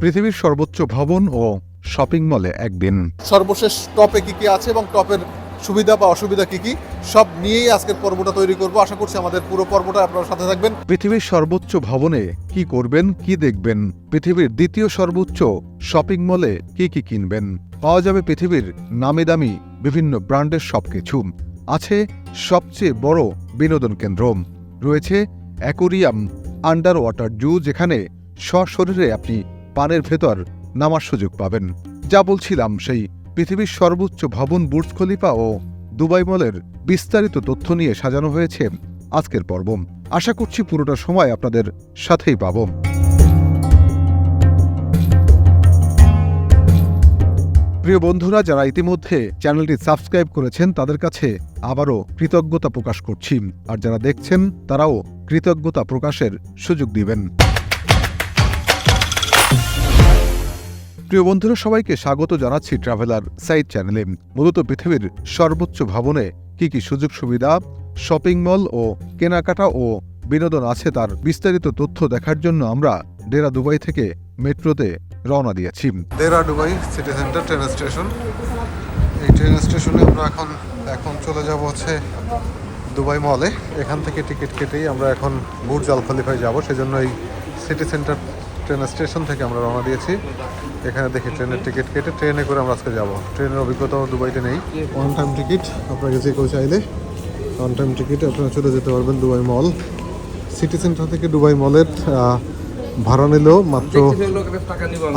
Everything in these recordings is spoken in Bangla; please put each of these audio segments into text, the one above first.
পৃথিবীর সর্বোচ্চ ভবন ও শপিং মলে একদিন। সর্বশেষ টপে কি কি আছে এবং টপের সুবিধা বা অসুবিধা কি কি সব নিয়েই আজকের পর্বটা তৈরি করব। আশা করছি আমাদের পুরো পর্বটা আপনারা সাথে থাকবেন। পৃথিবীর সর্বোচ্চ ভবনে কি করবেন কি দেখবেন? পৃথিবীর দ্বিতীয় সর্বোচ্চ শপিং মলে কি কি কিনবেন? পাওয়া যাবে পৃথিবীর নামি দামি বিভিন্ন ব্র্যান্ডের সবকিছু। আছে সবচেয়ে বড় বিনোদন কেন্দ্র। রয়েছে অ্যাকোরিয়াম আন্ডার ওয়াটার জু যেখানে সশরীরে আপনি পানের ভেতর নামার সুযোগ পাবেন। যা বলছিলাম, সেই পৃথিবীর সর্বোচ্চ ভবন বুর্জ খলিফা ও দুবাই মলের বিস্তারিত তথ্য নিয়ে সাজানো হয়েছে আজকের পর্ব। আশা করছি পুরোটা সময় আপনাদের সাথেই পাব। প্রিয় বন্ধুরা, যারা ইতিমধ্যে চ্যানেলটি সাবস্ক্রাইব করেছেন, তাদের কাছে আবারও কৃতজ্ঞতা প্রকাশ করছি। আর যারা দেখছেন, তারাও কৃতজ্ঞতা প্রকাশের সুযোগ দিবেন। প্রিয় বন্ধুরা, সবাইকে স্বাগত জানাচ্ছি ট্রাভেলার সাইট চ্যানেলে মূলত পৃথিবীর সর্বোচ্চ ভবনে কি কি সুযোগ সুবিধা শপিং মল ও কেনাকাটা ও বিনোদন আছে তার বিস্তারিত তথ্য দেখার জন্য আমরা ডেরা দুবাই থেকে মেট্রোতে রওনা দিয়েছি। Deira Dubai city centre train station এই ট্রেন স্টেশনে আমরা এখন এখন চলে যাব হচ্ছে দুবাই মলে এখান থেকে টিকিট কেটেই আমরা এখন বুর্জ আল খলিফায় যাব, সেজন্য এই সিটি সেন্টার ট্রেন স্টেশন থেকে আমরা রওনা দিয়েছি। এখানে দেখি ট্রেনের টিকিট কেটে ট্রেনে করে আমরা আজকে যাব। ট্রেনের অভিজ্ঞতাও দুবাইতে নেই। ওয়ান টাইম টিকিট আপনারা যে কেউ চাইলে ওয়ান টাইম টিকিট আপনারা চলে যেতে পারবেন দুবাই মল। সিটি সেন্টার থেকে দুবাই মলের ভাড়া নিলেও মাত্র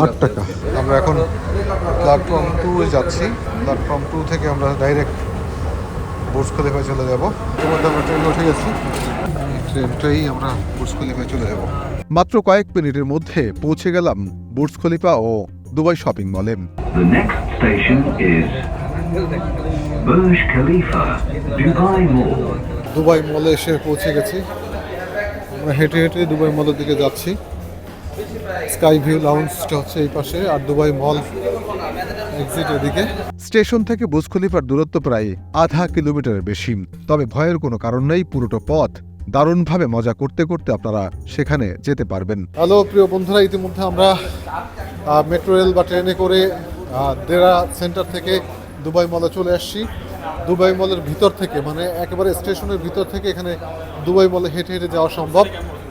আট টাকা। আমরা এখন প্ল্যাটফর্ম টু যাচ্ছি। প্ল্যাটফর্ম টু থেকে আমরা ডাইরেক্ট বুর্জ খলিফায় চলে যাব। ইতিমধ্যে আমরা ট্রেনে উঠে গেছি। ট্রেনটাই আমরা বুর্জ খলিফায় চলে যাব। মাত্র কয়েক মিনিটের মধ্যে পৌঁছে গেলাম বুর্জ খলিফা ও দুবাই শপিং মলে। The next station is Burj Khalifa, Dubai Mall. Dubai মলে এসে পৌঁছে গেছি। আমরা হেঁটে হেঁটে দুবাই মলের দিকে যাচ্ছি। স্কাই ভিউ লাউন্সটা হচ্ছে এই পাশে আর দুবাই মল এক্সিট এদিকে। স্টেশন থেকে বুর্জ খলিফার দূরত্ব প্রায় আধা কিলোমিটারের বেশি। তবে ভয়ের কোনো কারণ নেই পুরোটা পথ দারুণভাবে মজা করতে করতে আপনারা সেখানে যেতে পারবেন। হ্যালো, প্রিয় বন্ধুরা, ইতিমধ্যে আমরা মেট্রো রেল বা ট্রেনে করে দেরা সেন্টার থেকে দুবাই মলে চলে আসছি। দুবাই মলের ভিতর থেকে মানে একেবারে স্টেশনের ভিতর থেকে এখানে দুবাই মলে হেঁটে হেঁটে যাওয়া সম্ভব।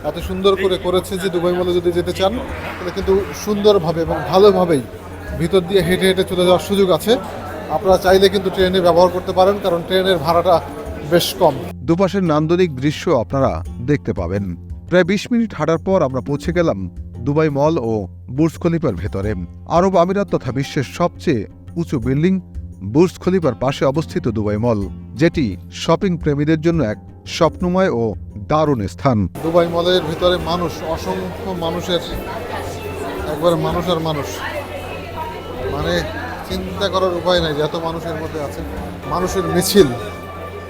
এত সুন্দর করে করেছে যে দুবাই মলে যদি যেতে চান, তাহলে কিন্তু সুন্দরভাবে এবং ভালোভাবেই ভিতর দিয়ে হেঁটে হেঁটে চলে যাওয়ার সুযোগ আছে। আপনারা চাইলে কিন্তু ট্রেনে ব্যবহার করতে পারেন, কারণ ট্রেনের ভাড়াটা বেশ কম। দুপাশের নান্দনিক দৃশ্য আপনারা দেখতে পাবেন। প্রায় বিশ মিনিট হাঁটার পর আমরা পৌঁছে গেলাম দুবাই মল ও বুর্জ খলিফার ভেতরে। আরব আমিরাত তথা বিশ্বের সবচেয়ে উঁচু বিল্ডিং বুর্জ খলিফার পাশে অবস্থিত দুবাই মল যেটি শপিং প্রেমীদের জন্য এক স্বপ্নময় ও দারুণ স্থান। দুবাই মলের ভিতরে মানুষ অসংখ্য মানুষের একবার মানুষ আর মানুষ। মানে চিন্তা করার উপায় নাই যে এত মানুষের মধ্যে আছে। মানুষের মিছিল।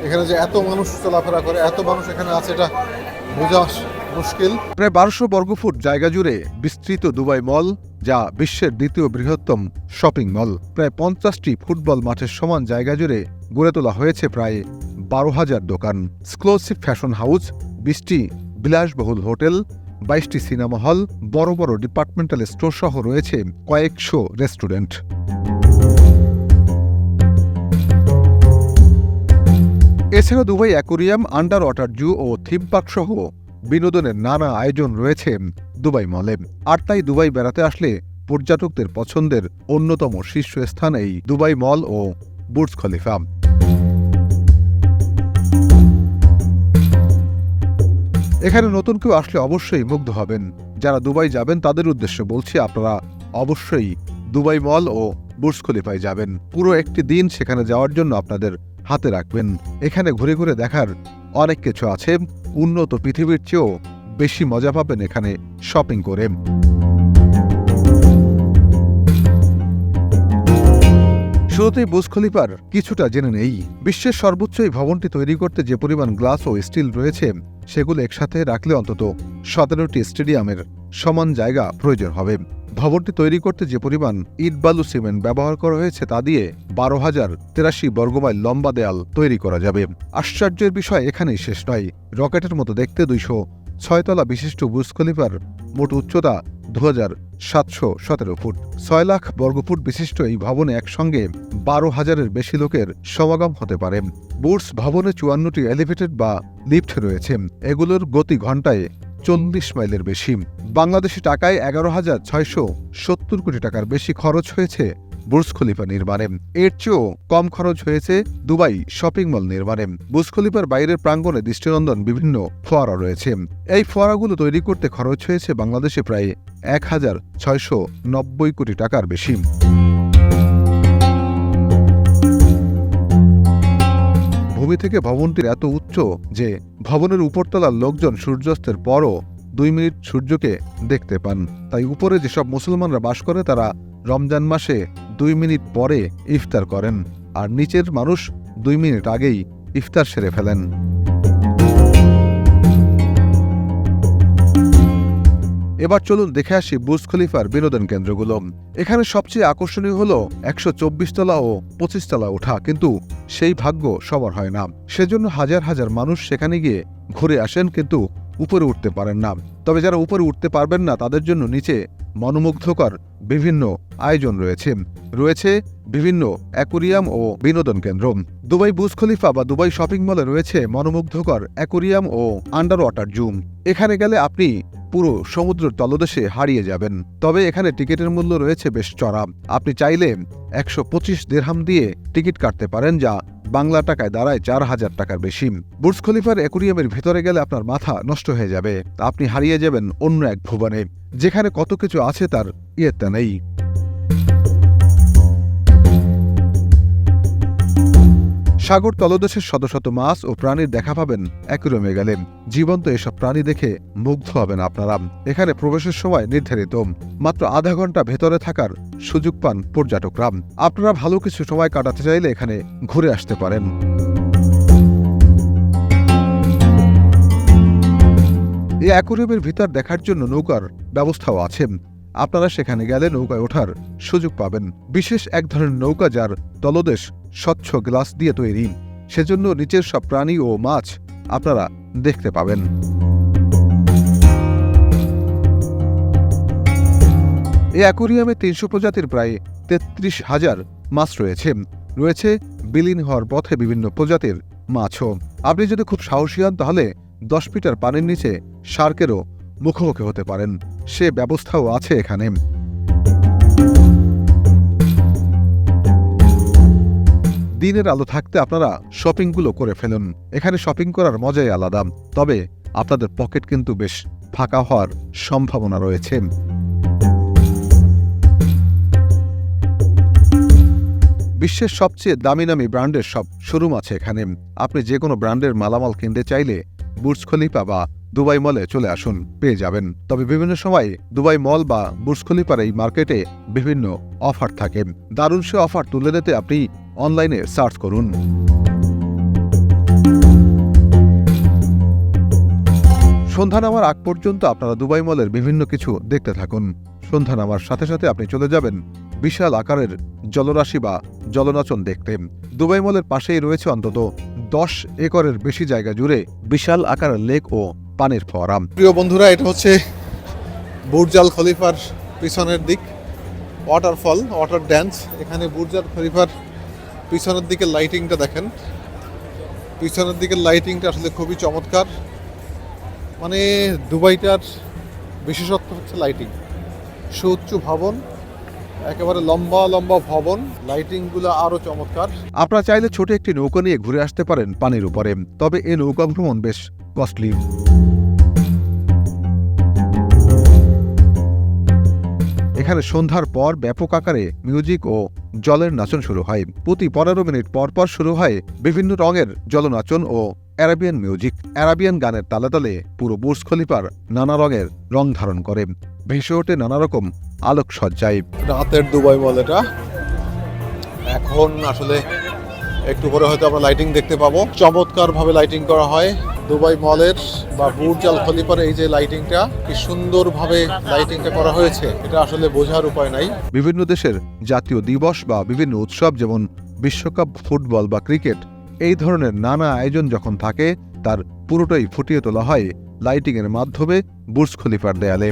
এখানে যে এত মানুষ চলাফেরা করে, এত মানুষ এখানে আছে, এটা বোঝা মুশকিল। প্রায় বারোশো বর্গফুট জায়গা জুড়ে বিস্তৃত দুবাই মল, যা বিশ্বের দ্বিতীয় বৃহত্তম শপিং মল। প্রায় পঞ্চাশটি ফুটবল মাঠের সমান জায়গা জুড়ে গড়ে তোলা হয়েছে প্রায় বারো হাজার দোকান। এক্সক্লুসিভ ফ্যাশন হাউস বিশটি বিলাসবহুল হোটেল, বাইশটি সিনেমা হল, বড় বড় ডিপার্টমেন্টাল স্টোর সহ রয়েছে কয়েকশো রেস্টুরেন্ট এছাড়া Dubai aquarium, under water zoo ও থিম পার্ক সহ বিনোদনের নানা আয়োজন রয়েছে দুবাই মলে। আর তাই দুবাই বেড়াতে আসলে পর্যটকদের পছন্দের অন্যতম শীর্ষস্থান এই দুবাই মল ও বুর্জ খলিফা। এখানে নতুন কেউ আসলে অবশ্যই মুগ্ধ হবেন। যারা দুবাই যাবেন, তাদের উদ্দেশ্যে বলছি আপনারা অবশ্যই দুবাই মল ও বুর্জ খলিফায় যাবেন। পুরো একটি দিন সেখানে যাওয়ার জন্য আপনাদের হাতে রাখবেন। এখানে ঘুরে ঘুরে দেখার অনেক কিছু আছে। উন্নত পৃথিবীর চেয়েও বেশি মজা পাবেন এখানে শপিং করে। শুরুতেই খলিফার কিছুটা জেনে নেই। বিশ্বের সর্বোচ্চ এই ভবনটি তৈরি করতে যে পরিমাণ গ্লাস ও স্টিল রয়েছে, সেগুলো একসাথে রাখলে অন্তত সতেরোটি স্টেডিয়ামের সমান জায়গা প্রয়োজন হবে। ভবনটি তৈরি করতে যে পরিমাণ ইট বালু সিমেন্ট ব্যবহার করা হয়েছে তা দিয়ে বারো হাজার তেরাশি বর্গমাইল লম্বা দেয়াল তৈরি করা যাবে। আশ্চর্যের বিষয় এখানেই শেষ নয়। রকেটের মতো দেখতে দুইশো ছয়তলা বিশিষ্ট খলিফার মোট উচ্চতা দু হাজার সাতশো সতেরো ফুট। ছয় লাখ বর্গফুট বিশিষ্ট এই ভবনে একসঙ্গে বারো হাজারের বেশি লোকের সমাগম হতে পারে। বুর্স ভবনে চুয়ান্নটি এলিভেটেড বা লিফট রয়েছে। এগুলোর গতি ঘন্টায় চল্লিশ মাইলের বেশি। বাংলাদেশি টাকায় এগারো হাজার ছয়শো সত্তর কোটি টাকার বেশি খরচ হয়েছে বুর্জ খলিফা নির্মাণে। এর চেয়েও কম খরচ হয়েছে দুবাই শপিং মল নির্মাণে। বুর্জ খলিফার বাইরের প্রাঙ্গণে দৃষ্টিনন্দন বিভিন্ন ফোয়ারা রয়েছে। এই ফোয়ারাগুলো তৈরি করতে খরচ হয়েছে বাংলাদেশে প্রায় এক হাজার ছয়শো নব্বই কোটি টাকার বেশি। ভূমি থেকে ভবনটির এত উচ্চ যে ভবনের উপরতলার লোকজন সূর্যাস্তের পরও দুই মিনিট সূর্যকে দেখতে পান। তাই উপরে যেসব মুসলমানরা বাস করে, তারা রমজান মাসে দুই মিনিট পরে ইফতার করেন আর নিচের মানুষ দুই মিনিট আগেই ইফতার সেরে ফেলেন। এবার চলুন দেখে আসি বুর্জ খলিফার বিনোদন কেন্দ্রগুলো। এখানে সবচেয়ে আকর্ষণীয় হল একশো চব্বিশ তলা ও পঁচিশ তলা ওঠা, কিন্তু সেই ভাগ্য সবার হয় না। সেজন্য হাজার হাজার মানুষ সেখানে গিয়ে ঘুরে আসেন কিন্তু উপরে উঠতে পারেন না। তবে যারা উপরে উঠতে পারবেন না, তাদের জন্য নিচে মনোমুগ্ধকর বিভিন্ন আয়োজন রয়েছে। রয়েছে বিভিন্ন অ্যাকোরিয়াম ও বিনোদন কেন্দ্র। দুবাই বুজ খলিফা বা দুবাই শপিং মলে রয়েছে মনোমুগ্ধকর অ্যাকোরিয়াম ও আন্ডার ওয়াটার জুম। এখানে গেলে আপনি পুরো সমুদ্র তলদেশে হারিয়ে যাবেন। তবে এখানে টিকিটের মূল্য রয়েছে বেশ চড়া। আপনি চাইলে একশো পঁচিশ দেড়হাম দিয়ে টিকিট কাটতে পারেন যা বাংলা টাকায় দাঁড়ায় চার হাজার টাকার বেশি। বুর্জ খলিফার অ্যাকুরিয়ামের ভেতরে গেলে আপনার মাথা নষ্ট হয়ে যাবে। আপনি হারিয়ে যাবেন অন্য এক ভুবনে। যেখানে কত কিছু আছে তার ইয়েতা নেই। সাগর তলদেশের শত শত মাছ ও প্রাণীর দেখা পাবেন। অ্যাকুরিয়ামে গেলেন জীবন্ত এসব প্রাণী দেখে মুগ্ধ হবেন আপনারা। এখানে প্রবেশের সময় নির্ধারিত। মাত্র আধা ঘণ্টা ভেতরে থাকার সুযোগ পান পর্যটকরা। আপনারা ভালো কিছু সময় কাটাতে চাইলে এখানে ঘুরে আসতে পারেন। এই অ্যাকুরিয়ামের ভিতর দেখার জন্য নৌকার ব্যবস্থাও আছে। আপনারা সেখানে গেলে নৌকায় ওঠার সুযোগ পাবেন। বিশেষ এক ধরনের নৌকা যার তলদেশ স্বচ্ছ গ্লাস দিয়ে তৈরি। সেজন্য নিচের সব প্রাণী ও মাছ আপনারা দেখতে পাবেন। এই অ্যাকোরিয়ামে তিনশো প্রজাতির প্রায় তেত্রিশ হাজার মাছ রয়েছে। রয়েছে বিলীন হওয়ার পথে বিভিন্ন প্রজাতির মাছও। আপনি যদি খুব সাহসী হন, তাহলে দশ মিটার পানির নিচে শার্কেরও মুখোমুখি হতে পারেন। সে ব্যবস্থাও আছে এখানে। দিনের আলো থাকতে আপনারা শপিংগুলো করে ফেলুন। এখানে শপিং করার মজাই আলাদা। তবে আপনাদের পকেট কিন্তু বেশ ফাঁকা হওয়ার সম্ভাবনা রয়েছে। বিশ্বের সবচেয়ে দামি দামি ব্র্যান্ডের সব শোরুম আছে এখানে। আপনি যে কোনো ব্র্যান্ডের মালামাল কিনতে চাইলে বুর্জ খলিফা বা দুবাই মলে চলে আসুন, পেয়ে যাবেন। তবে বিভিন্ন সময় দুবাই মল বা বুর্জ খলিফার এই মার্কেটে বিভিন্ন অফার থাকে। দারুণ সে অফার তুলে দিতে আপনি অনলাইনে সার্চ করুন। সন্ধ্যা নামার আগ পর্যন্ত আপনারা দুবাই মলের বিভিন্ন কিছু দেখতে থাকুন। সন্ধ্যা নামার সাথে সাথে আপনি চলে যাবেন বিশাল আকারের জলরাশি বা জলনাচন দেখতে। দুবাই মলের পাশেই রয়েছে অন্তত দশ একরের বেশি জায়গা জুড়ে বিশাল আকারের লেক ও পানির ফোয়ারা। প্রিয় বন্ধুরা, এটা হচ্ছে বুর্জাল খলিফার পিছনের দিক। ওয়াটারফল ওয়াটার ড্যান্স এখানে বুর্জাল খলিফার পিছনের দিকে লাইটিংটা দেখেন। পিছনের দিকের লাইটিংটা আসলে খুবই চমৎকার। মানে দুবাইটার বিশেষত্ব হচ্ছে লাইটিং সুউচ্চ ভবন, একেবারে লম্বা লম্বা ভবন লাইটিংগুলো আরও চমৎকার। আপনারা চাইলে ছোট একটি নৌকা নিয়ে ঘুরে আসতে পারেন পানির উপরে, তবে এই নৌকা ভ্রমণ বেশ কস্টলি এখানে সন্ধ্যার পর ব্যাপক আকারে মিউজিক ও জলের নাচন শুরু হয়। প্রতি পনেরো মিনিট পর পর শুরু হয় বিভিন্ন রঙের জলনাচন ও অ্যারাবিয়ান মিউজিক অ্যারাবিয়ান গানের তালে তালে পুরো বুর্জ খলিফার নানা রঙের রং ধারণ করে। ভেসে ওঠে নানা রকম আলোকসজ্জায়। রাতের দুবাই বলে এটা। এখন আসলে একটু পরে হয়তো আমরা লাইটিং দেখতে পাবো। চমৎকার ভাবে লাইটিং করা হয়। দুবাই মলের বা বুর্জ আল খলিফার এই যে লাইটিংটা কি সুন্দরভাবে লাইটিংটা করা হয়েছে, এটা আসলে বোঝার উপায় নাই। বিভিন্ন দেশের জাতীয় দিবস বা বিভিন্ন উৎসব, যেমন বিশ্বকাপ ফুটবল বা ক্রিকেট, এই ধরনের নানা আয়োজন যখন থাকে, তার পুরোটাই ফুটিয়ে তোলা হয় লাইটিংয়ের মাধ্যমে বুর্জ খলিফার দেয়ালে।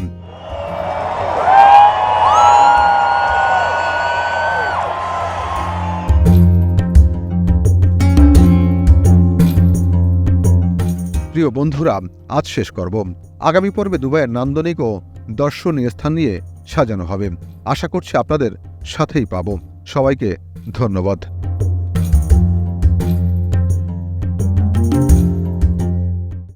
প্রিয় বন্ধুরা, আজ শেষ করব। আগামী পর্বে দুবাইয়ের নান্দনিক ও দর্শনীয় স্থান নিয়ে সাজানো হবে। আশা করছি আপনাদের সাথেই পাব। সবাইকে ধন্যবাদ।